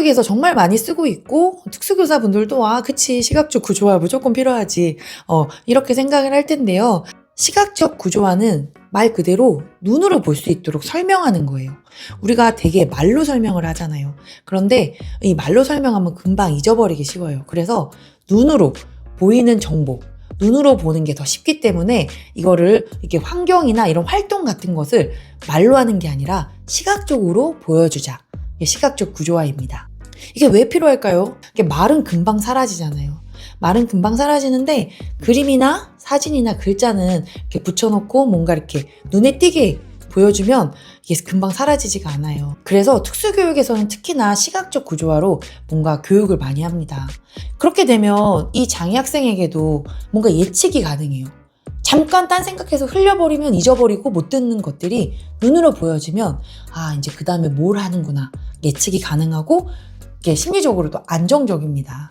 교육에서 정말 많이 쓰고 있고 특수교사분들도 아 그치 시각적 구조화 무조건 필요하지 어 이렇게 생각을 할 텐데요. 시각적 구조화는 말 그대로 눈으로 볼 수 있도록 설명하는 거예요. 우리가 되게 말로 설명을 하잖아요. 그런데 이 말로 설명하면 금방 잊어버리기 쉬워요. 그래서 눈으로 보이는 정보, 눈으로 보는 게 더 쉽기 때문에 이거를 이렇게 환경이나 이런 활동 같은 것을 말로 하는 게 아니라 시각적으로 보여주자. 시각적 구조화입니다. 이게 왜 필요할까요? 이게 말은 금방 사라지잖아요. 말은 금방 사라지는데 그림이나 사진이나 글자는 이렇게 붙여놓고 뭔가 이렇게 눈에 띄게 보여주면 이게 금방 사라지지가 않아요. 그래서 특수교육에서는 특히나 시각적 구조화로 뭔가 교육을 많이 합니다. 그렇게 되면 이 장애 학생에게도 뭔가 예측이 가능해요. 잠깐 딴 생각해서 흘려버리면 잊어버리고 못 듣는 것들이 눈으로 보여지면 아 이제 그 다음에 뭘 하는구나 예측이 가능하고 심리적으로도 안정적입니다.